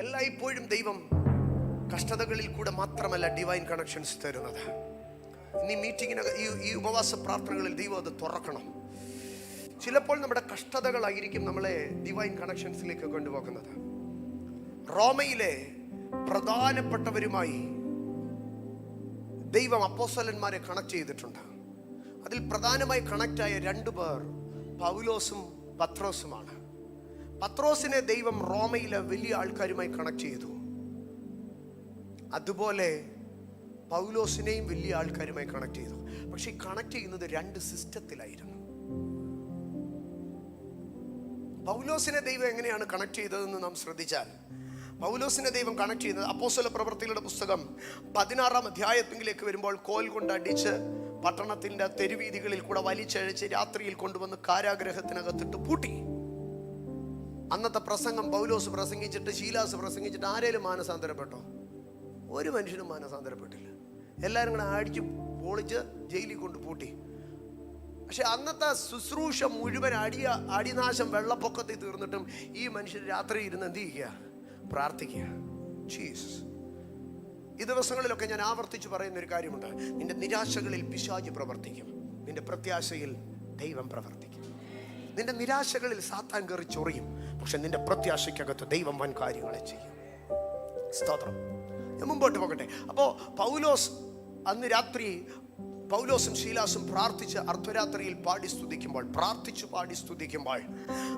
എല്ലായ്പ്പോഴും ദൈവം കഷ്ടതകളിൽ കൂടെ മാത്രമല്ല ഡിവൈൻ കണക്ഷൻസ് തരുന്നത്. ഇനി മീറ്റിങ്ങിന് ഈ ഈ ഉപവാസ പ്രാർത്ഥനകളിൽ ദൈവം അത് തുറക്കണം. ചിലപ്പോൾ നമ്മുടെ കഷ്ടതകളായിരിക്കും നമ്മളെ ഡിവൈൻ കണക്ഷൻസിലേക്ക് കൊണ്ടുപോകുന്നത്. റോമയിലെ പ്രധാനപ്പെട്ടവരുമായി ദൈവം അപ്പോസലന്മാരെ കണക്ട് ചെയ്തിട്ടുണ്ട്. അതിൽ പ്രധാനമായി കണക്റ്റായ രണ്ടു പേർ പൗലോസും പത്രോസുമാണ്. പത്രോസിനെ ദൈവം റോമയിലെ വലിയ ആൾക്കാരുമായി കണക്ട് ചെയ്തു. അതുപോലെ പൗലോസിനെയും വലിയ ആൾക്കാരുമായി കണക്ട് ചെയ്തു. പക്ഷെ കണക്ട് ചെയ്യുന്നത് രണ്ട് സിസ്റ്റത്തിലായിരുന്നു. പൗലോസിനെ ദൈവം എങ്ങനെയാണ് കണക്ട് ചെയ്തതെന്ന് നാം ശ്രദ്ധിച്ചാൽ പൗലോസിനെ ദൈവം കണക്ട് ചെയ്യുന്നത് അപ്പോസ്വല പ്രവൃത്തികളുടെ പുസ്തകം പതിനാറാം അധ്യായത്തിലേക്ക് വരുമ്പോൾ കോൽ അടിച്ച് പട്ടണത്തിന്റെ തെരുവീതികളിൽ കൂടെ വലിച്ചഴിച്ച് രാത്രിയിൽ കൊണ്ടുവന്ന് കാരാഗ്രഹത്തിനകത്തിട്ട് പൂട്ടി. അന്നത്തെ പ്രസംഗം പൗലോസ് പ്രസംഗിച്ചിട്ട് ശീലാസ് പ്രസംഗിച്ചിട്ട് ആരേലും മാനസാന്തരപ്പെട്ടോ? ഒരു മനുഷ്യനും മാനസാന്തരപ്പെട്ടില്ല. എല്ലാവരും കൂടെ അടിച്ച് പൊളിച്ച് ജയിലിൽ കൊണ്ട് പൂട്ടി. പക്ഷെ അന്നത്തെ ശുശ്രൂഷ മുഴുവൻ അടിയ അടിനാശം വെള്ളപ്പൊക്കത്തിൽ തീർന്നിട്ടും ഈ മനുഷ്യർ രാത്രി ഇരുന്ന് എന്ത് ചെയ്യുക? പ്രാർത്ഥിക്കുക. ജീസസ്. ഈ ദിവസങ്ങളിലൊക്കെ ഞാൻ ആവർത്തിച്ച് പറയുന്ന ഒരു കാര്യമുണ്ട്. നിന്റെ നിരാശകളിൽ പിശാജ് പ്രവർത്തിക്കും. നിന്റെ പ്രത്യാശയിൽ ദൈവം പ്രവർത്തിക്കും. നിന്റെ നിരാശകളിൽ സാത്താൻ കയറി ചൊറിയും. പക്ഷെ നിന്റെ പ്രത്യാശയ്ക്കകത്ത് ദൈവം വൻ കാര്യങ്ങളെ ചെയ്യും. സ്തോത്രം. മുമ്പോട്ട് പോകട്ടെ. അപ്പോൾ പൗലോസ് അന്ന് രാത്രി പൗലോസും ശീലാസും പ്രാർത്ഥിച്ച് അർദ്ധരാത്രിയിൽ പാടി സ്തുതിക്കുമ്പോൾ പ്രാർത്ഥിച്ചു പാടി സ്തുതിക്കുമ്പോൾ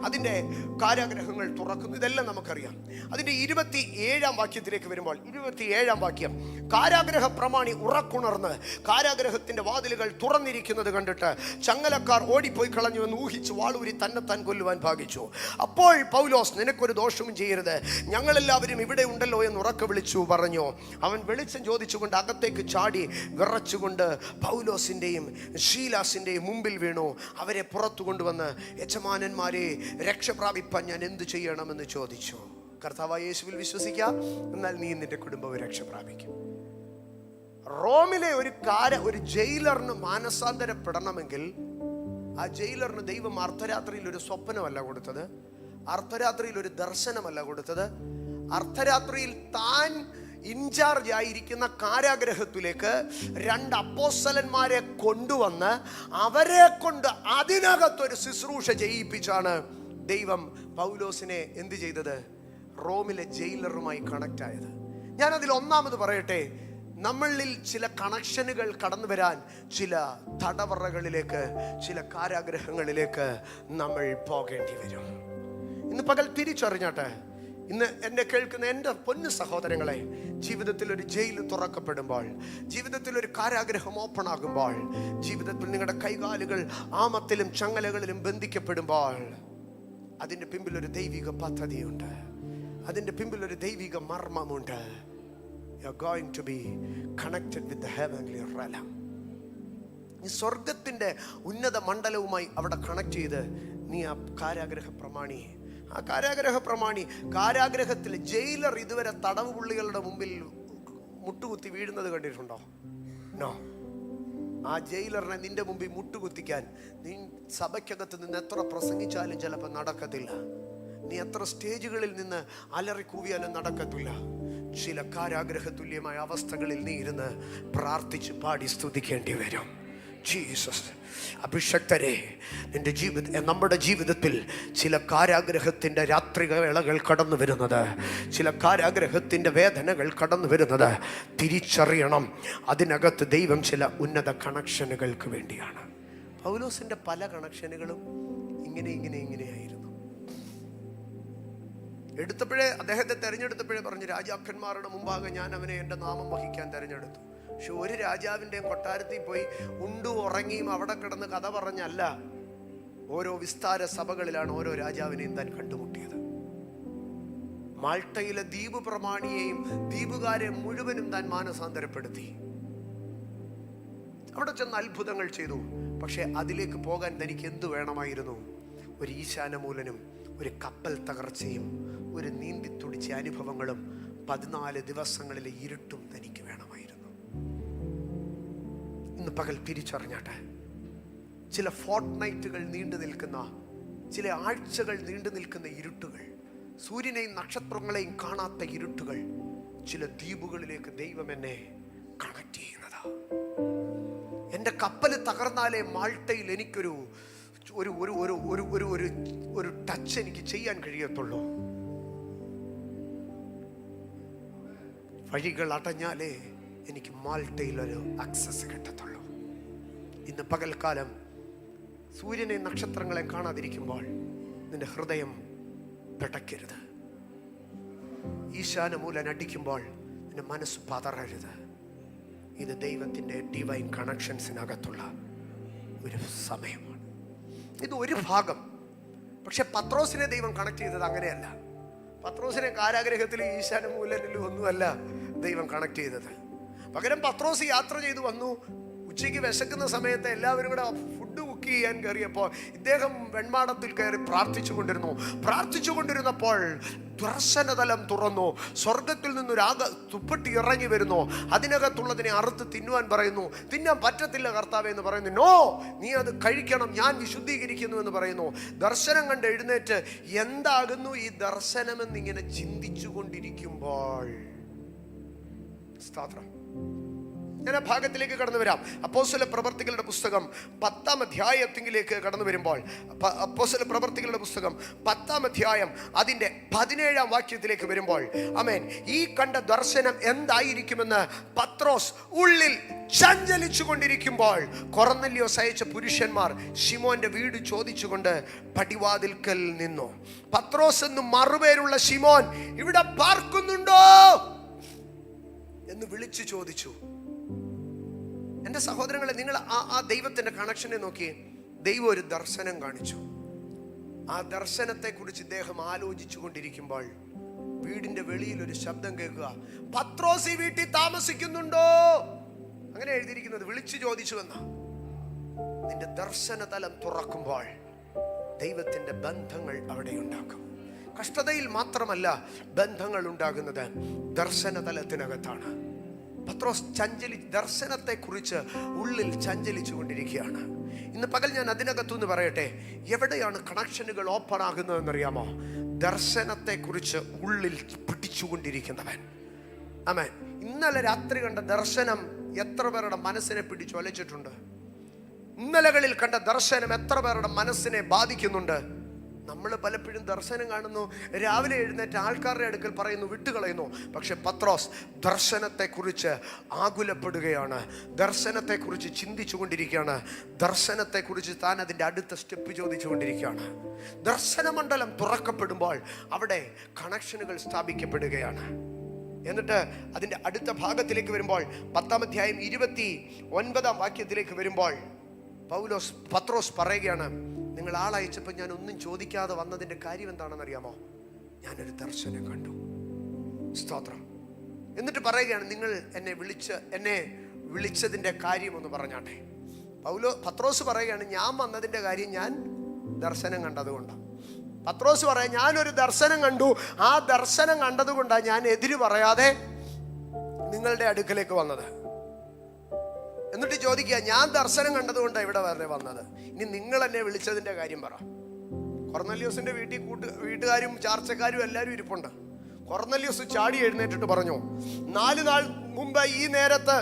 അതിന്റെ കാരാഗ്രഹങ്ങൾ തുറക്കുന്നു. ഇതെല്ലാം നമുക്കറിയാം. അതിന്റെ ഇരുപത്തി ഏഴാം വാക്യത്തിലേക്ക് വരുമ്പോൾ ഇരുപത്തി ഏഴാം വാക്യം കാരാഗ്രഹ പ്രമാണി ഉറക്കുണർന്ന് കാരാഗ്രഹത്തിന്റെ വാതിലുകൾ തുറന്നിരിക്കുന്നത് കണ്ടിട്ട് ചങ്ങലക്കാർ ഓടിപ്പോയി കളഞ്ഞു എന്ന് ഊഹിച്ച് വാളൂരി തന്നെത്താൻ കൊല്ലുവാൻ ഭാഗിച്ചു. അപ്പോൾ പൗലോസ് നിനക്കൊരു ദോഷവും ചെയ്യരുത്. ഞങ്ങളെല്ലാവരും ഇവിടെ ഉണ്ടല്ലോ എന്ന് ഉറക്ക വിളിച്ചു പറഞ്ഞു. അവൻ വെളിച്ചം ചോദിച്ചുകൊണ്ട് അകത്തേക്ക് ചാടി വിറച്ചുകൊണ്ട് പൗലോസിന്റെയും ഷീലാസിന്റെയും മുമ്പിൽ വീണു. അവരെ പുറത്തു കൊണ്ടുവന്ന് യജമാനന്മാരെ രക്ഷപ്രാപിപ്പാൻ ഞാൻ എന്ത് ചെയ്യണമെന്ന് ചോദിച്ചു. കർത്താവായ യേശുവിൽ വിശ്വസിക്കാം എന്നാൽ നീ നിന്റെ കുടുംബവും രക്ഷ പ്രാപിക്കും റോമിലെ ഒരു കാര ഒരു ജയിലറിന് മാനസാന്തരപ്പെടണമെങ്കിൽ ആ ജയിലറിന് ദൈവം അർദ്ധരാത്രിയിൽ ഒരു സ്വപ്നമല്ല കൊടുത്തത്. അർദ്ധരാത്രിയിൽ ഒരു ദർശനമല്ല കൊടുത്തത്. അർദ്ധരാത്രിയിൽ താൻ ഇൻചാർജ് ആയിരിക്കുന്ന കാരാഗ്രഹത്തിലേക്ക് രണ്ട് അപ്പോസ്തലന്മാരെ കൊണ്ടുവന്ന് അവരെ കൊണ്ട് അതിനകത്തൊരു ശുശ്രൂഷ ചെയ്യിപ്പിച്ചാണ് ദൈവം പൗലോസിനെ എന്ത് ചെയ്തത്? റോമിലെ ജയിലറുമായി കണക്ട് ആയത്. ഞാനതിൽ ഒന്നാമത് പറയട്ടെ നമ്മളിൽ ചില കണക്ഷനുകൾ കടന്നു വരാൻ ചില തടവറകളിലേക്ക് ചില കാരാഗ്രഹങ്ങളിലേക്ക് നമ്മൾ പോകേണ്ടി വരും. ഇന്ന് പകൽ തിരിച്ചറിഞ്ഞാട്ടെ ഇന്ന് എന്നെ കേൾക്കുന്ന എന്റെ പൊന്നു സഹോദരങ്ങളെ ജീവിതത്തിൽ ഒരു ജയിൽ തുറക്കപ്പെടുമ്പോൾ ജീവിതത്തിൽ ഒരു കാരാഗ്രഹം ഓപ്പൺ ആകുമ്പോൾ ജീവിതത്തിൽ നിങ്ങളുടെ കൈകാലുകൾ ആമത്തിലും ചങ്ങലകളിലും ബന്ധിക്കപ്പെടുമ്പോൾ അതിന്റെ പിമ്പിൽ ഒരു ദൈവിക പദ്ധതിയുണ്ട്. അതിന്റെ പിമ്പിൽ ഒരു ദൈവിക മർമ്മമുണ്ട്. You are going to be connected with the heavenly realm നീ സ്വർഗത്തിന്റെ ഉന്നത മണ്ഡലവുമായി അവിടെ കണക്ട് ചെയ്ത് നീ ആ കാരാഗ്രഹ പ്രമാണി ആ കാരാഗ്രഹ പ്രമാണി കാരാഗ്രഹത്തിൽ ജയിലർ ഇതുവരെ തടവ് പുള്ളികളുടെ മുമ്പിൽ മുട്ടുകുത്തി വീഴുന്നത് കണ്ടിട്ടുണ്ടോ? നോ ആ ജയിലറിനെ നിന്റെ മുമ്പിൽ മുട്ടുകുത്തിക്കാൻ നീ സഭയ്ക്കകത്ത് നിന്ന് എത്ര പ്രസംഗിച്ചാലും ചിലപ്പോൾ നടക്കത്തില്ല. നീ എത്ര സ്റ്റേജുകളിൽ നിന്ന് അലറി കൂവിയാലും നടക്കത്തില്ല. ചില കാരാഗ്രഹ തുല്യമായ അവസ്ഥകളിൽ നീ ഇരുന്ന് പ്രാർത്ഥിച്ച് പാടി സ്തുതിക്കേണ്ടി വരും. ജീസസ് അഭിഷക്തരെ നിന്റെ ജീവിത നമ്മുടെ ജീവിതത്തിൽ ചില കാരാഗ്രഹത്തിന്റെ രാത്രിവേളകൾ കടന്നു വരുന്നത്. ചില കാരാഗ്രഹത്തിന്റെ വേദനകൾ കടന്നു വരുന്നത്. തിരിച്ചറിയണം. അതിനകത്ത് ദൈവം ചില ഉന്നത കണക്ഷനുകൾക്ക് വേണ്ടിയാണ്. പൗലോസിന്റെ പല കണക്ഷനുകളും ഇങ്ങനെ ഇങ്ങനെ ഇങ്ങനെയായിരുന്നു എടുത്തപ്പോഴേ അദ്ദേഹത്തെ തെരഞ്ഞെടുത്തപ്പോഴേ പറഞ്ഞു രാജാക്കന്മാരുടെ മുമ്പാകെ ഞാൻ അവനെ എന്റെ നാമം വഹിക്കാൻ തെരഞ്ഞെടുത്തു. പക്ഷെ ഒരു രാജാവിന്റെയും കൊട്ടാരത്തിൽ പോയി ഉണ്ടു ഉറങ്ങിയും അവിടെ കിടന്ന് കഥ പറഞ്ഞല്ല. ഓരോ വിസ്താര സഭകളിലാണ് ഓരോ രാജാവിനെയും താൻ കണ്ടുമുട്ടിയത്. മാൾട്ടയിലെ ദ്വീപ് പ്രമാണിയെയും ദ്വീപുകാരെ മുഴുവനും താൻ മാനസാന്തരപ്പെടുത്തി. അവിടെ ചെന്ന് അത്ഭുതങ്ങൾ ചെയ്തു. പക്ഷെ അതിലേക്ക് പോകാൻ തനിക്ക് എന്തു വേണമായിരുന്നു? ഒരു ഈശാനമൂലനും ഒരു കപ്പൽ തകർച്ചയും ഒരു നീന്തി തുടിച്ച അനുഭവങ്ങളും പതിനാല് ദിവസങ്ങളിലെ ഇരുട്ടും തനിക്ക് വേണമായിരുന്നു. ഇന്ന് പകൽ തിരിച്ചറിഞ്ഞാട്ടെ. ചില ഫോർട്ട് നൈറ്റുകൾ നീണ്ടു നിൽക്കുന്ന ചില ആഴ്ചകൾ നീണ്ടു നിൽക്കുന്ന ഇരുട്ടുകൾ സൂര്യനെയും നക്ഷത്രങ്ങളെയും കാണാത്ത ഇരുട്ടുകൾ ചില ദ്വീപുകളിലേക്ക് ദൈവം എന്നെ കണക്ട് ചെയ്യുന്നതാ. എന്റെ കപ്പൽ തകർന്നാലേ മാൾട്ടയിൽ എനിക്കൊരു ഒരു ഒരു ഒരു ഒരു ഒരു ഒരു ഒരു ടച്ച് എനിക്ക് ചെയ്യാൻ കഴിയത്തുള്ളൂ. വഴികൾ അടഞ്ഞാലേ എനിക്ക് മാൾട്ടയിലൊരു അക്സസ് കിട്ടത്തുള്ളൂ. ഇന്ന് പകൽക്കാലം സൂര്യനെ നക്ഷത്രങ്ങളെ കാണാതിരിക്കുമ്പോൾ നിന്റെ ഹൃദയം പിടയ്ക്കരുത്. ഈശാനമൂലൻ അടിക്കുമ്പോൾ നിന്റെ മനസ്സ് പതറരുത്. ഇത് ദൈവത്തിന്റെ ഡിവൈൻ കണക്ഷൻസിനകത്തുള്ള ഒരു സമയമാണ്. ഇത് ഒരു ഭാഗം. പക്ഷെ പത്രോസിനെ ദൈവം കണക്ട് ചെയ്തത് അങ്ങനെയല്ല. പത്രോസിനെ കാരാഗ്രഹത്തിലും ഈശാനമൂലനിലും ഒന്നുമല്ല ദൈവം കണക്ട് ചെയ്തത്. പകരം പത്രോസ് യാത്ര ചെയ്തു വന്നു. ഉച്ചയ്ക്ക് വിശക്കുന്ന സമയത്ത് എല്ലാവരും കൂടെ ഫുഡ് കുക്ക് ചെയ്യാൻ കയറിയപ്പോൾ ഇദ്ദേഹം വെൺമാടത്തിൽ കയറി പ്രാർത്ഥിച്ചു കൊണ്ടിരുന്നു. പ്രാർത്ഥിച്ചു കൊണ്ടിരുന്നപ്പോൾ ദർശനതലം തുറന്നു. സ്വർഗത്തിൽ നിന്നൊരു ആക തുപ്പട്ടി ഇറങ്ങി വരുന്നു. അതിനകത്തുള്ളതിനെ അറുത്ത് തിന്നുവാൻ പറയുന്നു. തിന്നാൻ പറ്റത്തില്ല കർത്താവ് എന്ന് പറയുന്നു. നോ നീ അത് കഴിക്കണം. ഞാൻ വിശുദ്ധീകരിക്കുന്നു എന്ന് പറയുന്നു. ദർശനം കണ്ട് എഴുന്നേറ്റ് എന്താകുന്നു ഈ ദർശനമെന്ന് ഇങ്ങനെ ചിന്തിച്ചു കൊണ്ടിരിക്കുമ്പോൾ സ്തോത്രം. ഞാൻ ആ ഭാഗത്തിലേക്ക് കടന്നു വരാം. അപ്പോസല പ്രവർത്തികളുടെ പുസ്തകം പത്താം അധ്യായത്തിലേക്ക് കടന്നു വരുമ്പോൾ അപ്പോസല പ്രവർത്തികളുടെ പുസ്തകം പത്താം അധ്യായം അതിന്റെ പതിനേഴാം വാക്യത്തിലേക്ക് വരുമ്പോൾ അമേൻ ഈ കണ്ട ദർശനം എന്തായിരിക്കുമെന്ന് പത്രോസ് ഉള്ളിൽ ചഞ്ചലിച്ചു കൊണ്ടിരിക്കുമ്പോൾ കൊറന്നല്യോസ് അയച്ച പുരുഷന്മാർ ഷിമോന്റെ വീട് ചോദിച്ചുകൊണ്ട് പടിവാതിൽക്കൽ നിന്നു. പത്രോസ് എന്ന് മറുപേരുള്ള ഷിമോൻ ഇവിടെ പാർക്കുന്നുണ്ടോ? എന്ന് വിളിച്ചു ചോദിച്ചു. എന്റെ സഹോദരങ്ങളെ നിങ്ങൾ ആ ആ ദൈവത്തിന്റെ കണക്ഷനെ നോക്കി ദൈവം ഒരു ദർശനം കാണിച്ചു. ആ ദർശനത്തെക്കുറിച്ച് ഇദ്ദേഹം ആലോചിച്ചു കൊണ്ടിരിക്കുമ്പോൾ വീടിന്റെ വെളിയിൽ ഒരു ശബ്ദം കേൾക്കുക. പത്രോസ് വീട്ടിൽ താമസിക്കുന്നുണ്ടോ? അങ്ങനെ എഴുതിയിരിക്കുന്നത് വിളിച്ചു ചോദിച്ചു വന്ന. നിന്റെ ദർശന തലം തുറക്കുമ്പോൾ ദൈവത്തിന്റെ ബന്ധങ്ങൾ അവിടെ ഉണ്ടാക്കും. കഷ്ടതയിൽ മാത്രമല്ല ബന്ധങ്ങൾ ഉണ്ടാകുന്നത് ദർശന തലത്തിനകത്താണ് പത്രോസ് ചഞ്ചലി ദർശനത്തെക്കുറിച്ച് ഉള്ളിൽ ചഞ്ചലിച്ചു കൊണ്ടിരിക്കുകയാണ് ഇന്ന് പകൽ ഞാൻ അതിനകത്തുനിന്ന് പറയട്ടെ എവിടെയാണ് കണക്ഷനുകൾ ഓപ്പൺ ആകുന്നതെന്നറിയാമോ? ദർശനത്തെക്കുറിച്ച് ഉള്ളിൽ പിടിച്ചുകൊണ്ടിരിക്കുന്നവൻ. ആമേ ഇന്നലെ രാത്രി കണ്ട ദർശനം എത്ര പേരുടെ മനസ്സിനെ പിടിച്ചു അലച്ചിട്ടുണ്ട്? ഇന്നലകളിൽ കണ്ട ദർശനം എത്ര പേരുടെ മനസ്സിനെ ബാധിക്കുന്നുണ്ട്? നമ്മൾ പലപ്പോഴും ദർശനം കാണുന്നു രാവിലെ എഴുന്നേറ്റ് ആൾക്കാരുടെ അടുക്കൽ പറയുന്നു വിട്ടുകളയുന്നു. പക്ഷെ പത്രോസ് ദർശനത്തെക്കുറിച്ച് ആകുലപ്പെടുകയാണ്. ദർശനത്തെക്കുറിച്ച് ചിന്തിച്ചു കൊണ്ടിരിക്കുകയാണ് ദർശനത്തെക്കുറിച്ച് താൻ അതിന്റെ അടുത്ത സ്റ്റെപ്പ് ചോദിച്ചു കൊണ്ടിരിക്കുകയാണ് ദർശനമണ്ഡലം തുറക്കപ്പെടുമ്പോൾ അവിടെ കണക്ഷനുകൾ സ്ഥാപിക്കപ്പെടുകയാണ്. എന്നിട്ട് അതിന്റെ അടുത്ത ഭാഗത്തിലേക്ക് വരുമ്പോൾ പത്താം അധ്യായം ഇരുപത്തി ഒൻപതാം വാക്യത്തിലേക്ക് വരുമ്പോൾ പൗലോസ് പത്രോസ് പറയുകയാണ് നിങ്ങൾ ആളയച്ചപ്പോൾ ഞാൻ ഒന്നും ചോദിക്കാതെ വന്നതിന്റെ കാര്യം എന്താണെന്ന് അറിയാമോ? ഞാനൊരു ദർശനം കണ്ടു. സ്തോത്രം. എന്നിട്ട് പറയുകയാണ് നിങ്ങൾ എന്നെ വിളിച്ച് എന്നെ വിളിച്ചതിന്റെ കാര്യം ഒന്ന് പറഞ്ഞാട്ടെ. പൗലോ പത്രോസ് പറയുകയാണ് ഞാൻ വന്നതിന്റെ കാര്യം ഞാൻ ദർശനം കണ്ടതുകൊണ്ടാണ് പത്രോസ് പറയാം ഞാനൊരു ദർശനം കണ്ടു. ആ ദർശനം കണ്ടതുകൊണ്ടാണ് ഞാൻ എതിര് പറയാതെ നിങ്ങളുടെ അടുക്കലേക്ക് വന്നത്. എന്നിട്ട് ചോദിക്കുക ഞാൻ ദർശനം കണ്ടതുകൊണ്ടാണ് ഇവിടെ വരെ വന്നത്? ഇനി നിങ്ങൾ എന്നെ വിളിച്ചതിന്റെ കാര്യം പറ. കൊർന്നല്യോസിന്റെ വീട്ടിൽ കൂട്ട് വീട്ടുകാരും ചാർച്ചക്കാരും എല്ലാവരും ഇരിപ്പുണ്ട്. കൊർന്നല്യോസ് ചാടി എഴുന്നേറ്റിട്ട് പറഞ്ഞു നാല് നാൾ മുമ്പ് ഈ നേരത്ത്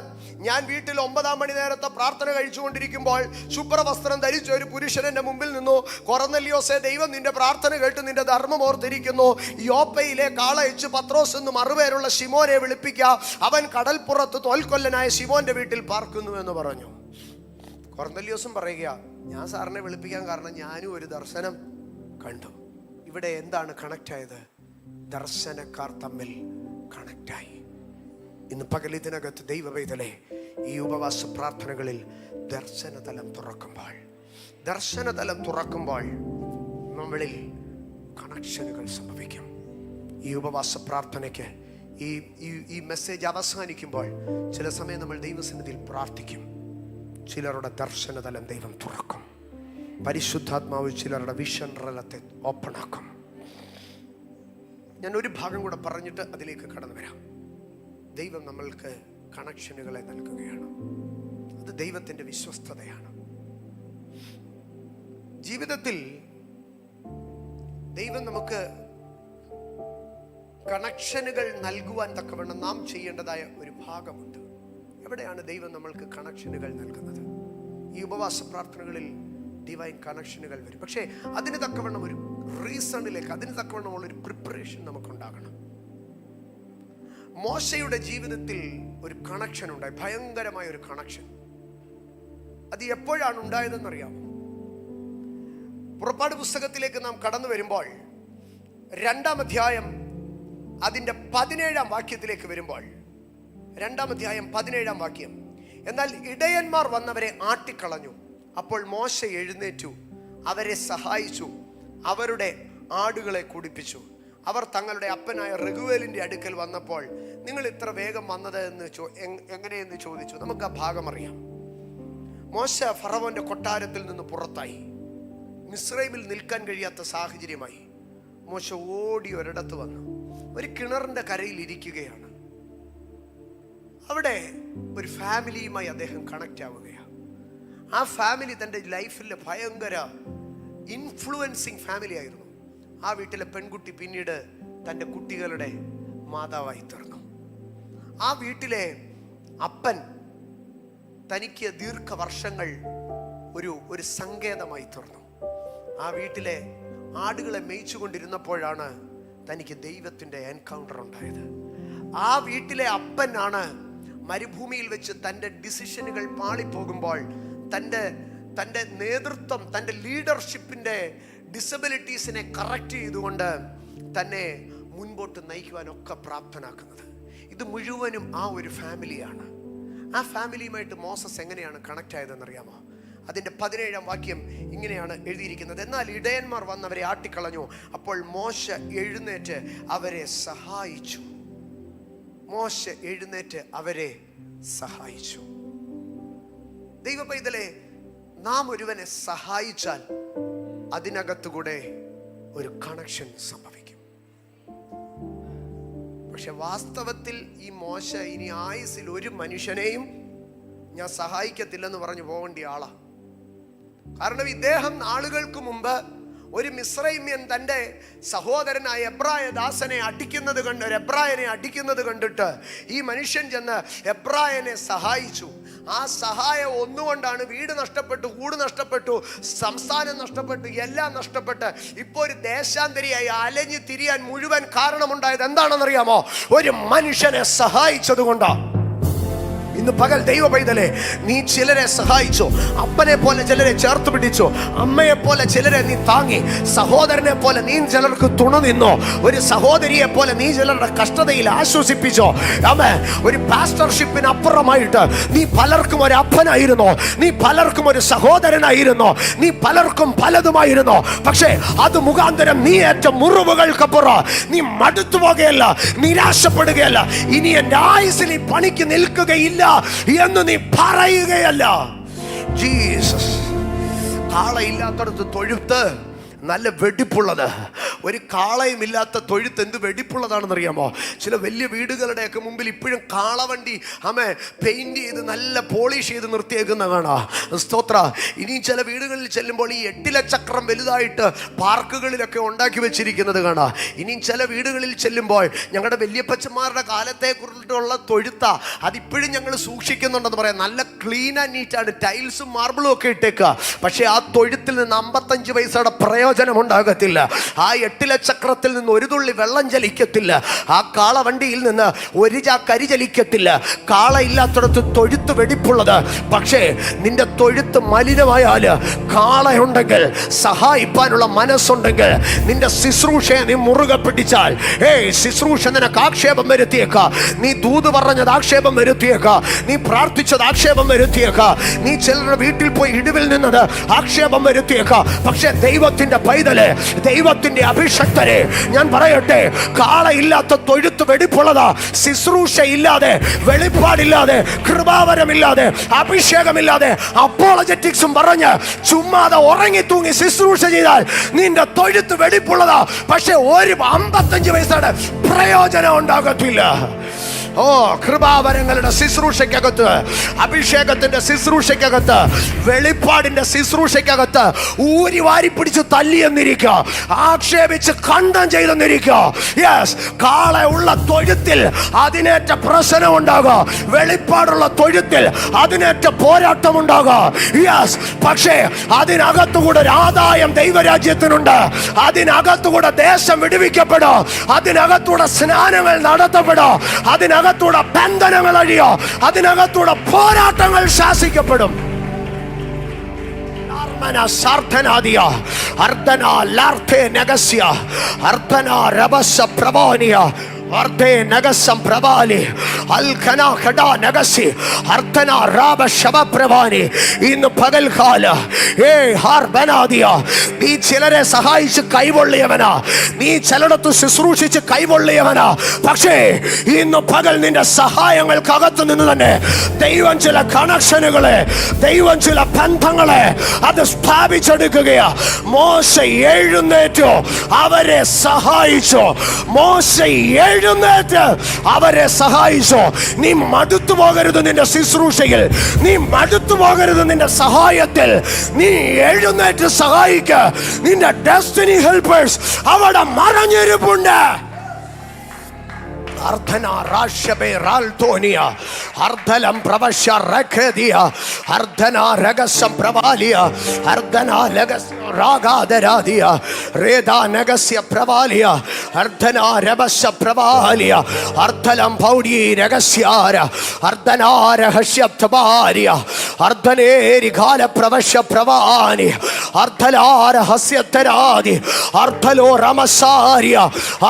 ഞാൻ വീട്ടിൽ ഒമ്പതാം മണി നേരത്തെ പ്രാർത്ഥന കഴിച്ചുകൊണ്ടിരിക്കുമ്പോൾ ശുഭ്രവസ്ത്രം ധരിച്ച ഒരു പുരുഷൻ എന്റെ മുമ്പിൽ നിന്നു കൊറന്നല്യോസെ ദൈവം നിന്റെ പ്രാർത്ഥന കേട്ട് നിന്റെ ധർമ്മം ഓർത്തിരിക്കുന്നു. യോപ്പയിലെ കാളയച്ച് പത്രോസ് എന്ന് മറുപേരുള്ള ശിമോനെ വിളിപ്പിക്കുക അവൻ കടൽപ്പുറത്ത് തോൽക്കൊല്ലനായ ശിമോന്റെ വീട്ടിൽ പാർക്കുന്നു എന്ന് പറഞ്ഞു. കൊറന്നല്യോസും പറയുക ഞാൻ സാറിനെ വിളിപ്പിക്കാൻ കാരണം ഞാനും ഒരു ദർശനം കണ്ടു. ഇവിടെ എന്താണ് കണക്റ്റ് ആയത്? ദർശനക്കാർ തമ്മിൽ കണക്റ്റായി ഇന്ന് പകൽ ഇതിനകത്ത് ദൈവവേദലെ ഈ ഉപവാസ പ്രാർത്ഥനകളിൽ ദർശനതലം തുറക്കുമ്പോൾ ദർശനതലം തുറക്കുമ്പോൾ നമ്മളിൽ കണക്ഷനുകൾ സംഭവിക്കും. ഈ ഉപവാസ പ്രാർത്ഥനയ്ക്ക് ഈ ഈ ഈ മെസ്സേജ് അവസാനിക്കുമ്പോൾ ചില സമയം നമ്മൾ ദൈവസന്നിധിയിൽ പ്രാർത്ഥിക്കും. ചിലരുടെ ദർശനതലം ദൈവം തുറക്കും. പരിശുദ്ധാത്മാവ് ചിലരുടെ വിഷൻ റലത്തെ ഓപ്പണാക്കും. ഞാൻ ഒരു ഭാഗം കൂടെ പറഞ്ഞിട്ട് അതിലേക്ക് കടന്നു വരാം. ദൈവം നമ്മൾക്ക് കണക്ഷനുകളെ നൽകുകയാണ്. അത് ദൈവത്തിന്റെ വിശ്വസ്തതയാണ്. ജീവിതത്തിൽ ദൈവം നമുക്ക് കണക്ഷനുകൾ നൽകുവാൻ തക്കവണ്ണം നാം ചെയ്യേണ്ടതായ ഒരു ഭാഗമുണ്ട്. എവിടെയാണ് ദൈവം നമ്മൾക്ക് കണക്ഷനുകൾ നൽകുന്നത്? ഈ ഉപവാസ പ്രാർത്ഥനകളിൽ ഡിവൈൻ കണക്ഷനുകൾ വരും. പക്ഷേ അതിന് തക്കവണ്ണം ഒരു റീസണിലേക്ക് അതിന് തക്കവണ്ണമുള്ളൊരു പ്രിപ്പറേഷൻ നമുക്കുണ്ടാകണം. മോശയുടെ ജീവിതത്തിൽ ഒരു കണക്ഷൻ ഉണ്ടായി ഭയങ്കരമായ ഒരു കണക്ഷൻ അത് എപ്പോഴാണ് ഉണ്ടായതെന്നറിയാമോ? പുറപ്പാട് പുസ്തകത്തിലേക്ക് നാം കടന്നു വരുമ്പോൾ രണ്ടാം അധ്യായം അതിന്റെ പതിനേഴാം വാക്യത്തിലേക്ക് വരുമ്പോൾ രണ്ടാം അധ്യായം പതിനേഴാം വാക്യം എന്നാൽ ഇടയന്മാർ വന്നവരെ ആട്ടിക്കളഞ്ഞു അപ്പോൾ മോശ എഴുന്നേറ്റു അവരെ സഹായിച്ചു അവരുടെ ആടുകളെ കുടിപ്പിച്ചു. അവർ തങ്ങളുടെ അപ്പനായ റഘുവേലിന്റെ അടുക്കൽ വന്നപ്പോൾ നിങ്ങൾ ഇത്ര വേഗം വന്നത് എന്ന് ചോ എങ്ങനെയെന്ന് ചോദിച്ചു. നമുക്ക് ആ ഭാഗം അറിയാം. മോശ ഫറവോന്റെ കൊട്ടാരത്തിൽ നിന്ന് പുറത്തായി. മിസ്രൈമിൽ നിൽക്കാൻ കഴിയാത്ത സാഹചര്യമായി. മോശ ഓടി ഒരിടത്ത് വന്നു. ഒരു കിണറിന്റെ കരയിൽ ഇരിക്കുകയാണ്. അവിടെ ഒരു ഫാമിലിയുമായി അദ്ദേഹം കണക്റ്റ് ആവുകയാണ്. ആ ഫാമിലി തന്റെ ലൈഫിൽ ഭയങ്കര ഇൻഫ്ലുവൻസിങ് ഫാമിലി ആയിരുന്നു. ആ വീട്ടിലെ പെൺകുട്ടി പിന്നീട് തന്റെ കുട്ടികളുടെ മാതാവായി തീർന്നു. ആ വീട്ടിലെ അപ്പൻ തനിക്ക് ദീർഘവർഷങ്ങൾ ഒരു ഒരു സങ്കേതമായി തീർന്നു. ആ വീട്ടിലെ ആടുകളെ മേയിച്ചുകൊണ്ടിരുന്നപ്പോഴാണ് തനിക്ക് ദൈവത്തിന്റെ എൻകൗണ്ടർ ഉണ്ടായത്. ആ വീട്ടിലെ അപ്പനാണ് മരുഭൂമിയിൽ വെച്ച് തന്റെ ഡിസിഷനുകൾ പാളിപ്പോകുമ്പോൾ തന്റെ തന്റെ നേതൃത്വം തന്റെ ലീഡർഷിപ്പിന്റെ ഡിസബിലിറ്റീസിനെ കറക്റ്റ് ചെയ്തുകൊണ്ട് തന്നെ മുൻപോട്ട് നയിക്കുവാനൊക്കെ പ്രാപ്തനാക്കുന്നത്. ഇത് മുഴുവനും ആ ഒരു ഫാമിലിയാണ് ആ ഫാമിലിയുമായിട്ട് മോസസ് എങ്ങനെയാണ് കണക്ട് ആയതെന്നറിയാമോ? അതിന്റെ പതിനേഴാം വാക്യം ഇങ്ങനെയാണ് എഴുതിയിരിക്കുന്നത്. എന്നാൽ ഇടയന്മാർ വന്നവരെ ആട്ടിക്കളഞ്ഞു. അപ്പോൾ മോശ എഴുന്നേറ്റ് അവരെ സഹായിച്ചു. മോശ എഴുന്നേറ്റ് അവരെ സഹായിച്ചു. ദൈവ പൈതലെ നാം ഒരുവനെ സഹായിച്ചാൽ അതിനകത്തുകൂടെ ഒരു കണക്ഷൻ സംഭവിക്കും. പക്ഷെ വാസ്തവത്തിൽ ഈ മോശ ഇനി ആയുസിൽ ഒരു മനുഷ്യനെയും ഞാൻ സഹായിക്കത്തില്ലെന്ന് പറഞ്ഞു പോകേണ്ട ആളാ. കാരണം ഇദ്ദേഹം നാളുകൾക്ക് മുമ്പ് ഒരു മിശ്രൈമ്യൻ തന്റെ സഹോദരനായ എബ്രായ ദാസനെ അടിക്കുന്നത് കണ്ട് ഒരു എബ്രായനെ അടിക്കുന്നത് കണ്ടിട്ട് ഈ മനുഷ്യൻ ചെന്ന് എബ്രായനെ സഹായിച്ചു. ആ സഹായം ഒന്നുകൊണ്ടാണ് വീട് നഷ്ടപ്പെട്ടു കൂട് നഷ്ടപ്പെട്ടു സംസ്ഥാനം നഷ്ടപ്പെട്ടു എല്ലാം നഷ്ടപ്പെട്ട് ഇപ്പോൾ ഒരു ദേശാന്തരിയായി അലഞ്ഞു തിരിയാൻ മുഴുവൻ കാരണമുണ്ടായത് എന്താണെന്നറിയാമോ? ഒരു മനുഷ്യനെ സഹായിച്ചത് കൊണ്ടാണ് ഇന്ന് പകൽ ദൈവ പൈതലെ നീ ചിലരെ സഹായിച്ചു. അപ്പനെ പോലെ ചിലരെ ചേർത്ത് പിടിച്ചു. അമ്മയെ പോലെ ചിലരെ നീ താങ്ങി. സഹോദരനെ പോലെ നീ ചിലർക്ക് തുണ നിന്നോ. ഒരു സഹോദരിയെ പോലെ നീ ചിലരുടെ കഷ്ടതയിൽ ആശ്വസിപ്പിച്ചോ. അമ്മ ഒരു പാസ്റ്റർഷിപ്പിന് അപ്പുറമായിട്ട് നീ പലർക്കും ഒരു അപ്പനായിരുന്നോ? നീ പലർക്കും ഒരു സഹോദരനായിരുന്നോ? നീ പലർക്കും പലതുമായിരുന്നോ? പക്ഷേ അത് മുഖാന്തരം നീ ഏറ്റ മുറിവുകൾക്കപ്പുറം നീ മടുത്തു പോകുകയല്ല നിരാശപ്പെടുകയല്ല. ഇനി എന്റെ ആയുസിൽ പണിക്ക് നിൽക്കുകയില്ല. എന്ന് നീ പറയുകയല്ല. ജീസസ് കാളയില്ലാത്തടത്ത് തൊഴുത്ത് നല്ല വെടിപ്പുള്ളത്. ഒരു കാളയും ഇല്ലാത്ത തൊഴുത്ത് എന്ത് വെടിപ്പുള്ളതാണെന്ന് അറിയാമോ? ചില വലിയ വീടുകളുടെയൊക്കെ മുമ്പിൽ ഇപ്പോഴും കാളവണ്ടി അമ്മ പെയിന്റ് ചെയ്ത് നല്ല പോളിഷ് ചെയ്ത് നിർത്തിയേക്കുന്ന കാണാം. സ്തോത്ര. ഇനി ചില വീടുകളിൽ ചെല്ലുമ്പോൾ ഈ എട്ടില ചക്രം വലുതായിട്ട് പാർക്കുകളിലൊക്കെ ഉണ്ടാക്കി വെച്ചിരിക്കുന്നത് കാണാ. ഇനിയും ചില വീടുകളിൽ ചെല്ലുമ്പോൾ ഞങ്ങളുടെ വല്യപ്പച്ചന്മാരുടെ കാലത്തെ കുറിച്ചുള്ള തൊഴുത്ത. അതിപ്പോഴും ഞങ്ങൾ സൂക്ഷിക്കുന്നുണ്ടെന്ന് പറയാം. നല്ല ക്ലീൻ ആൻഡ് നീറ്റാണ് ടൈൽസും മാർബിളും ഒക്കെ ഇട്ടേക്കുക പക്ഷേ ആ തൊഴുത്തിൽ നിന്ന് അമ്പത്തഞ്ച് പൈസയുടെ പ്രയോജനം ഉണ്ടാകത്തില്ല ആ എട്ടില ചക്രത്തിൽ നിന്ന് ഒരു തുള്ളി വെള്ളം ചലിക്കത്തില്ല ആ കാളവണ്ടിയിൽ നിന്ന് ഒരു ചാ കരി ചലിക്കത്തില്ല കാള ഇല്ലാത്തടത്ത് തൊഴുത്ത് വെടിപ്പുള്ളത്. പക്ഷേ നിന്റെ തൊഴുത്ത് മലിനമായാൽ കാളയുണ്ടെങ്കിൽ സഹായിപ്പാനുള്ള മനസ്സുണ്ടെങ്കിൽ നിന്റെ ശുശ്രൂഷയെ നീ മുറുകെ പിടിച്ചാൽ ഏയ് ശുശ്രൂഷ നിനക്ക് ആക്ഷേപം വരുത്തിയേക്ക. നീ ദൂത് പറഞ്ഞത് ആക്ഷേപം വരുത്തിയേക്ക. നീ പ്രാർത്ഥിച്ചത് ആക്ഷേപം വരുത്തിയേക്ക. നീ ചിലരുടെ വീട്ടിൽ പോയി ഇടിവിൽ നിന്നത് ആക്ഷേപം വരുത്തിയേക്ക. പക്ഷേ ദൈവത്തിന്റെ പൈതൽ ദൈവത്തിന്റെ അഭിഷക്തരെ ഞാൻ പറയട്ടെ കാളയില്ലാത്ത തൊഴുത്ത് വെടിപ്പുള്ളതാ ശുശ്രൂഷ ഇല്ലാതെ വെളിപ്പാടില്ലാതെ കൃപാവരമില്ലാതെ അഭിഷേകമില്ലാതെ അപ്പോളജറ്റിക്സും പറഞ്ഞ് ചുമ്മാതെ ഉറങ്ങി തൂങ്ങി ശുശ്രൂഷ ചെയ്താൽ നിന്റെ തൊഴുത്ത് വെടിപ്പുള്ളതാ. പക്ഷെ ഒരു അമ്പത്തഞ്ച് വയസ്സാണ്. പ്രയോജനം ഉണ്ടാകത്തില്ല. ഓ കൃപാവരങ്ങളുടെ ശുശ്രൂഷയ്ക്കകത്ത് അഭിഷേകത്തിന്റെ ശുശ്രൂഷയ്ക്കകത്ത് വെളിപ്പാടിന്റെ ശുശ്രൂഷയ്ക്കകത്ത് ഊരി വാരി പിടിച്ച് തല്ലിയെന്നിരിക്കുക ആക്ഷേപിച്ച് കണ്ടം ചെയ്തെന്നിരിക്കുക യെസ് കാളെ ഉള്ള തൊഴുത്തിൽ അതിനേറ്റ പ്രശ്നം ഉണ്ടാകുക. വെളിപ്പാടുള്ള തൊഴുത്തിൽ അതിനേറ്റ പോരാട്ടം ഉണ്ടാകുക. യെസ് പക്ഷേ അതിനകത്തുകൂടെ ഒരു ആദായം ദൈവരാജ്യത്തിനുണ്ട്. അതിനകത്തുകൂടെ ദേശം വിടുവിക്കപ്പെടും അതിനകത്തൂടെ സ്നാനങ്ങൾ നടത്തപ്പെടും അതിനകത്തൂടെ ബന്ധനങ്ങൾ അഴിയോ? അതിനകത്തൂടെ പോരാട്ടങ്ങൾ ശാസിക്കപ്പെടും. സാർത്ഥനാദിയ അർദ്ധന നഗസ്യ അർദ്ധന രഭസ പ്രഭോനിയ അർദ്ധേ നഗസം പ്രഭാലി അൽഖന നഗസി. അർദ്ധന റാബ ശവപ്രഭാനി ഇന്ന് പകൽക്കാല ഏ ഹാർ ബനാദിയ. നീ ചിലരെ സഹായിച്ച് കൈവൊള്ളിയവനാ. നീ ചിലടത്ത് ശുശ്രൂഷിച്ച് കൈവൊള്ളിയവനാ. പക്ഷേ ഇന്ന് പകൽ നിന്റെ സഹായങ്ങൾക്കകത്ത് നിന്ന് തന്നെ ദൈവം ചില കണക്ഷനുകളെ ദൈവം ചില ബന്ധങ്ങളെ അത് സ്ഥാപിച്ചെടുക്കുകയാ. മോശ എഴുന്നേറ്റോ അവരെ സഹായിച്ചോ. മോശ എഴുന്നേറ്റ്. അവരെ സഹായിച്ചോ. നീ മടുത്തു പോകരുത് നിന്റെ ശുശ്രൂഷയിൽ. നീ മടുത്തു പോകരുത് നിന്റെ സഹായത്തിൽ. നീ എഴുന്നേറ്റ് സഹായിക്ക. നിന്റെ ഡെസ്റ്റിനി ഹെൽപ്പേഴ്സ് അവിടെ മറഞ്ഞിരിപ്പുണ്ട്. അർദ്ധന റാഷ്യബെ റാൽത്തോനിയ അർദ്ധലം പ്രവശ്യ രഖദിയ അർദ്ധന രഗസം പ്രവാലിയ. അർദ്ധന ലഗസ് രാഗാദരാദിയ രേദാ നഗസ്യ പ്രവാലിയ. അർദ്ധന രവസ്യ പ്രവാലിയ. അർദ്ധലം ഭൗഡി രഗസ്യാര അർദ്ധനാരഹസ്യപ്തപാരിയ അർദ്ധനേരി കാല പ്രവശ്യ പ്രവാനി അർദ്ധലാര ഹസ്യത്തരാതി അർദ്ധലോ രമസാരിയ.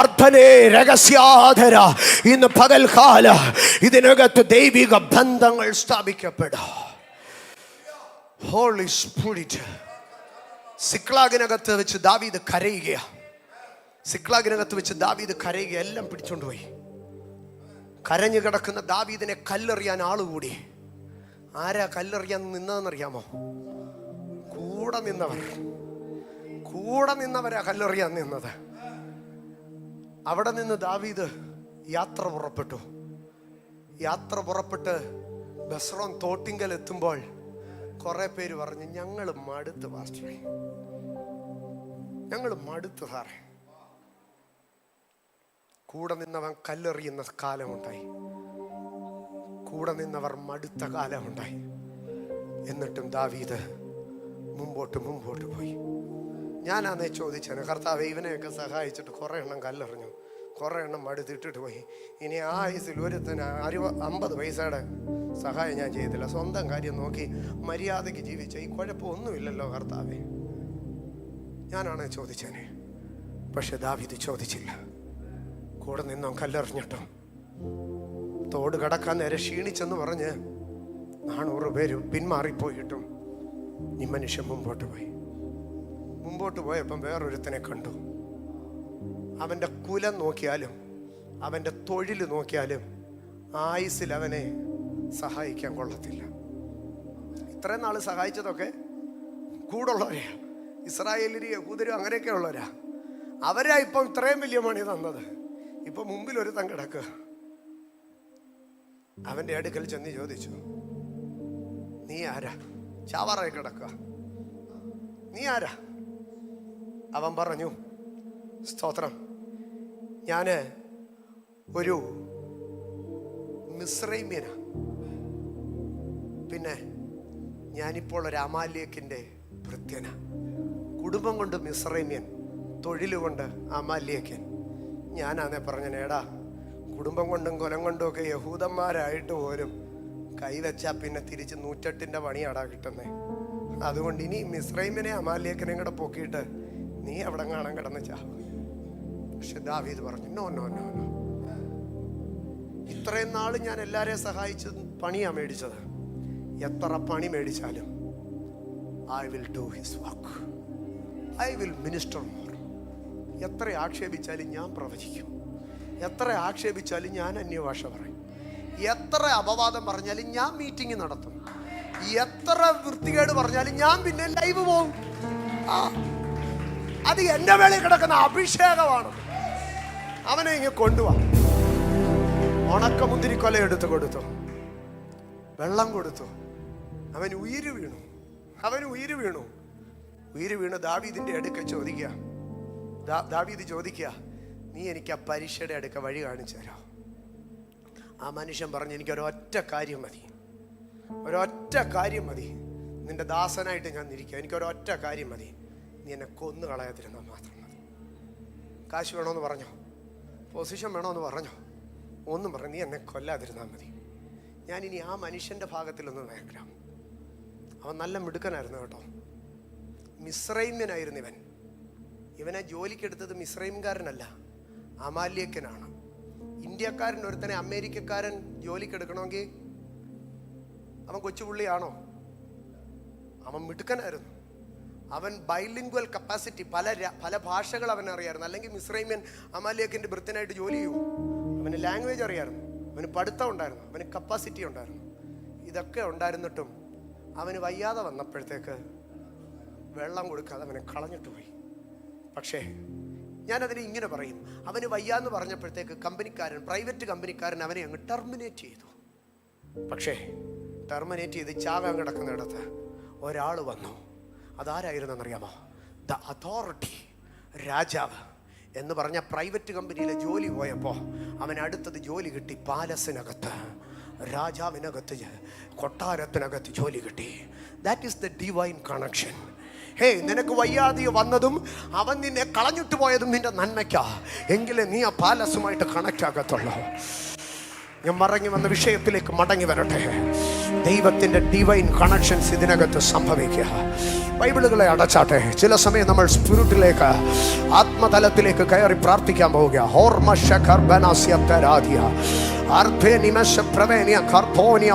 അർദ്ധനേ രഹസ്യാധര. ഇന്ന് പകൽകാല ഇതിനകത്ത് ദൈവിക ബന്ധങ്ങൾ സ്ഥാപിക്കപ്പെടാം. ഹോളി സ്പിരിറ്റ് സിക്ലാഗിനകത്ത് വെച്ച് ദാവീദ് കരയുകയാ. സിക്ലാഗിനകത്ത് വെച്ച് ദാവീദ് കരയുക എല്ലാം പിടിച്ചോണ്ട് പോയി. കരഞ്ഞു കിടക്കുന്ന ദാവീദിനെ കല്ലെറിയാൻ ആളുകൂടി ആരാ കല്ലെറിയാൻ നിന്നതെന്നറിയാമോ? കൂടെ നിന്നവർ. കൂടെ നിന്നവരാ കല്ലെറിയാൻ നിന്നത്. അവിടെ നിന്ന് ദാവീദ് യാത്ര പുറപ്പെട്ടു. യാത്ര പുറപ്പെട്ട് ബസ്റോൺ തോട്ടിങ്കൽ എത്തുമ്പോൾ കുറെ പേര് പറഞ്ഞു ഞങ്ങൾ മടുത്ത് പാസ്റ്ററെ. ഞങ്ങൾ മടുത്ത് സാറേ. കൂടെ നിന്നവൻ കല്ലെറിയുന്ന കാലമുണ്ടായി. കൂടെ നിന്നവർ മടുത്ത കാലമുണ്ടായി. എന്നിട്ടും ദാവീദ് മുമ്പോട്ട് മുമ്പോട്ട് പോയി. ഞാനാന്നേ ചോദിച്ചത് കർത്താവ് ഇവനെയൊക്കെ സഹായിച്ചിട്ട് കുറേ എണ്ണം കല്ലെറിഞ്ഞു. കുറേ എണ്ണം മടുത്തിട്ടിട്ട് പോയി. ഇനി ആ വയസ്സിൽ ഒരുത്തന് അറുപ അമ്പത് പൈസയുടെ സഹായം ഞാൻ ചെയ്തില്ല സ്വന്തം കാര്യം നോക്കി മര്യാദയ്ക്ക് ജീവിച്ച ഈ കുഴപ്പമൊന്നുമില്ലല്ലോ കർത്താവേ. ഞാനാണ് ചോദിച്ചേനെ. പക്ഷെ ദാവിത് ചോദിച്ചില്ല. കൂടെ നിന്നോ കല്ലെറിഞ്ഞിട്ടോ. തോട് കടക്കാൻ നേരെ ക്ഷീണിച്ചെന്ന് പറഞ്ഞ് നാണൂറ് പേര് പിന്മാറിപ്പോയിട്ടും ഈ മനുഷ്യൻ മുമ്പോട്ട് പോയി. മുമ്പോട്ട് പോയപ്പം വേറൊരുത്തനെ കണ്ടു. അവന്റെ കുലം നോക്കിയാലും അവന്റെ തൊഴിൽ നോക്കിയാലും ആയുസിൽ അവനെ സഹായിക്കാൻ കൊള്ളത്തില്ല. ഇത്രയും നാൾ സഹായിച്ചതൊക്കെ കൂടുള്ളവരെയാ. ഇസ്രായേലിരി യഹൂദരും അങ്ങനെയൊക്കെ ഉള്ളവരാ. അവരാ ഇപ്പം ഇത്രയും വലിയ മണി തന്നത്. ഇപ്പം മുമ്പിൽ ഒരു കിടക്കുക അവന്റെ അടുക്കൽ ചെന്ന് ചോദിച്ചു നീ ആരാ? ചാവാറായി കിടക്കുക. നീ ആരാ? അവൻ പറഞ്ഞു സ്തോത്രം. ഞാൻ ഒരു മിശ്രൈമ്യന പിന്നെ ഞാനിപ്പോൾ ഒരു അമാല്യക്കിന്റെ ഭൃത്യന. കുടുംബം കൊണ്ട് മിശ്രൈമ്യൻ തൊഴിൽ കൊണ്ട് അമാല്യക്കൻ ഞാനാന്നേ പറഞ്ഞനേടാ കുടുംബം കൊണ്ടും കൊലം കൊണ്ടും ഒക്കെ യഹൂദന്മാരായിട്ട് പോലും കൈവച്ചാൽ പിന്നെ തിരിച്ച് നൂറ്റെട്ടിന്റെ പണിയാടാ കിട്ടുന്നേ. അതുകൊണ്ട് ഇനി മിശ്രൈമിനെ അമാലിയക്കനെയും കൂടെ പൊക്കിയിട്ട് നീ അവിടെ കാണാൻ കിടന്ന് ചാവും? പക്ഷെ ദാവീദ് പറഞ്ഞു നോ നോ നോ നോ ഇത്രയും നാൾ ഞാൻ എല്ലാവരെയും സഹായിച്ച് പണിയാണ് മേടിച്ചത്. എത്ര പണി മേടിച്ചാലും I will do his work I will minister more എത്ര ആക്ഷേപിച്ചാലും ഞാൻ പ്രവചിക്കും. എത്ര ആക്ഷേപിച്ചാലും ഞാൻ അന്യഭാഷ പറയും. എത്ര അപവാദം പറഞ്ഞാലും ഞാൻ മീറ്റിംഗ് നടത്തും. എത്ര വൃത്തികേട് പറഞ്ഞാലും ഞാൻ പിന്നെ ലൈവ് പോകും. അത് എന്റെ വേളയിൽ കിടക്കുന്ന അഭിഷേകമാണ്. അവനെ ഇങ്ങ് കൊണ്ടുവാ. ഉണക്കമുന്തിരി കൊല എടുത്തു കൊടുത്തു. വെള്ളം കൊടുത്തു. അവൻ ഉയിര് വീണു. അവൻ ഉയിര് വീണു. ഉയിര് വീണ് ദാവീദിന്റെ അടുക്ക ചോദിക്കുക. ദാവീദ് ചോദിക്കുക നീ എനിക്ക് ആ പരീക്ഷയുടെ അടുക്ക വഴി കാണിച്ചു തരാം? ആ മനുഷ്യൻ പറഞ്ഞു എനിക്ക് ഒരൊറ്റ കാര്യം മതി. ഒരൊറ്റ കാര്യം മതി. നിന്റെ ദാസനായിട്ട് ഞാൻ ഇരിക്കുക എനിക്ക് ഒരൊറ്റ കാര്യം മതി. നീ എന്നെ കൊന്നു കളയാതിരുന്നാൽ മാത്രം മതി. കാശ് വേണമെന്ന് പറഞ്ഞോ? പൊസിഷൻ വേണമെന്ന് പറഞ്ഞോ? ഒന്നും പറഞ്ഞു നീ എന്നെ കൊല്ലാതിരുന്നാൽ മതി. ഞാനിനി ആ മനുഷ്യന്റെ ഭാഗത്തിലൊന്നും വേക്കാം അവൻ നല്ല മിടുക്കനായിരുന്നു കേട്ടോ. മിശ്രൈമ്യനായിരുന്നു ഇവൻ ഇവനെ ജോലിക്കെടുത്തത് മിശ്രൈംകാരനല്ല അമാല്യക്കനാണ്. ഇന്ത്യക്കാരൻ ഒരുത്തനെ അമേരിക്കക്കാരൻ ജോലിക്കെടുക്കണമെങ്കിൽ അവൻ കൊച്ചുപുള്ളിയാണോ? അവൻ മിടുക്കനായിരുന്നു. അവൻ ബൈലിംഗ്വൽ കപ്പാസിറ്റി പല പല ഭാഷകൾ അവൻ അറിയായിരുന്നു. അല്ലെങ്കിൽ മിസ്രൈമ്യൻ അമാലിയക്കിന്റെ വൃത്തിനായിട്ട് ജോലി ചെയ്യൂ. അവന് ലാംഗ്വേജ് അറിയായിരുന്നു. അവന് പഠിത്തം ഉണ്ടായിരുന്നു. അവന് കപ്പാസിറ്റി ഉണ്ടായിരുന്നു. ഇതൊക്കെ ഉണ്ടായിരുന്നിട്ടും അവന് വയ്യാതെ വന്നപ്പോഴത്തേക്ക് വെള്ളം കൊടുക്കാതെ അവനെ കളഞ്ഞിട്ട് പോയി. പക്ഷേ ഞാനതിനെ ഇങ്ങനെ പറയും. അവന് വയ്യാന്ന് പറഞ്ഞപ്പോഴത്തേക്ക് കമ്പനിക്കാരൻ പ്രൈവറ്റ് കമ്പനിക്കാരൻ അവനെ അങ്ങ് ടെർമിനേറ്റ് ചെയ്തു. പക്ഷേ ടെർമിനേറ്റ് ചെയ്ത് ചാകാൻ കിടക്കുന്നിടത്ത് ഒരാൾ വന്നു. അതാരായിരുന്നെന്നറിയാമോ? ദ അതോറിറ്റി രാജാവ് എന്ന് പറഞ്ഞ പ്രൈവറ്റ് കമ്പനിയിലെ ജോലി പോയപ്പോൾ അവൻ അടുത്തത് ജോലി കിട്ടി പാലസിനകത്ത്. രാജാവിനകത്ത് കൊട്ടാരത്തിനകത്ത് ജോലി കിട്ടി. That is the divine connection hey നിനക്ക് വയ്യാതെ വന്നതും അവൻ നിന്നെ കളഞ്ഞിട്ട് പോയതും നിന്റെ നന്മയ്ക്കാ. എങ്കിലേ നീ ആ പാലസുമായിട്ട് കണക്റ്റ് ആകത്തുള്ളൂ. ഞാൻ മറങ്ങി വന്ന വിഷയത്തിലേക്ക് മടങ്ങി വരട്ടെ. ദൈവത്തിന്റെ ഡിവൈൻ കണക്ഷൻസ് ഇതിനകത്ത് സംഭവിക്കുക. ബൈബിളുകളെ അടച്ചാട്ടെ. ചില സമയം നമ്മൾ സ്പിരിറ്റിലേക്ക് ആത്മതലത്തിലേക്ക് കയറി പ്രാർത്ഥിക്കാൻ പോവുക ഹോർമ ശഖർ ബനാസ്യ തരാധിയ. അർദ്ധേ നിമശ പ്രവേനിയ കർത്തോനിയ